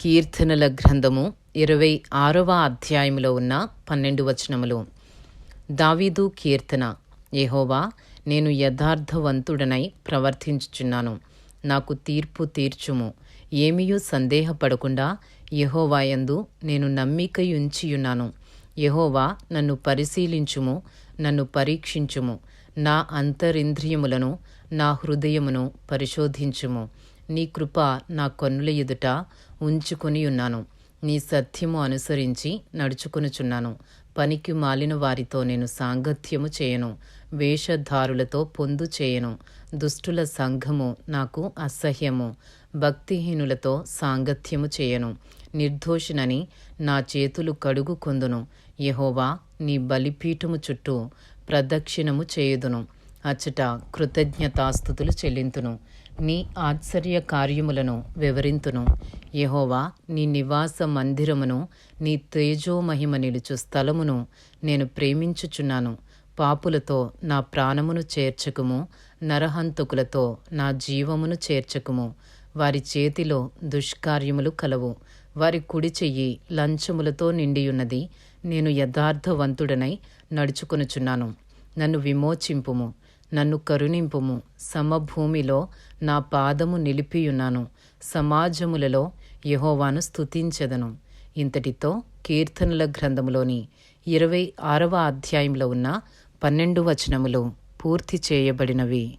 కీర్తనల గ్రంథము ఇరవై ఆరవ అధ్యాయములో ఉన్న పన్నెండు వచనములు. దావీదు కీర్తన యెహోవా నేను యథార్థవంతుడనై ప్రవర్తించుచున్నాను. నాకు తీర్పు తీర్చుము. ఏమియూ సందేహపడకుండా యహోవాయందు నేను నమ్మికయుంచియున్నాను. యహోవా నన్ను పరిశీలించుము నన్ను పరీక్షించుము. నా అంతరింద్రియములను నా హృదయమును పరిశోధించుము. నీ కృప నా కన్నుల ఎదుట ఉంచుకొని ఉన్నాను. నీ సత్యము అనుసరించి నడుచుకొనుచున్నాను. పనికి మాలిన వారితో నేను సాంగత్యము చేయను. వేషధారులతో పొందు చేయను. దుష్టుల సంఘము నాకు అసహ్యము. భక్తిహీనులతో సాంగత్యము చేయను. నిర్దోషినని నా చేతులు కడుగు కొందును. యహోవా నీ బలిపీఠము చుట్టూ ప్రదక్షిణము చేయుదును. అచ్చట కృతజ్ఞతాస్థుతులు చెల్లింతును. నీ ఆశ్చర్య కార్యములను వివరింతును. యహోవా నీ నివాస మందిరమును నీ తేజోమహిమ నిలుచు స్థలమును నేను ప్రేమించుచున్నాను. పాపులతో నా ప్రాణమును చేర్చకుము నరహంతకులతో నా జీవమును చేర్చకుము. వారి చేతిలో దుష్కార్యములు కలవు. వారి కుడి చెయ్యి లంచములతో నిండియున్నది. నేను యథార్థవంతుడనై నడుచుకొనుచున్నాను. నన్ను విమోచింపుము. నన్ను కరుణింపుము. సమభూమిలో నా పాదము నిలిపియున్నాను. సమాజములలో యహోవాను స్తుతించెదను. ఇంతటితో కీర్తనల గ్రంథములోని ఇరవై ఆరవ అధ్యాయంలో ఉన్న పన్నెండు వచనములు పూర్తి చేయబడినవి.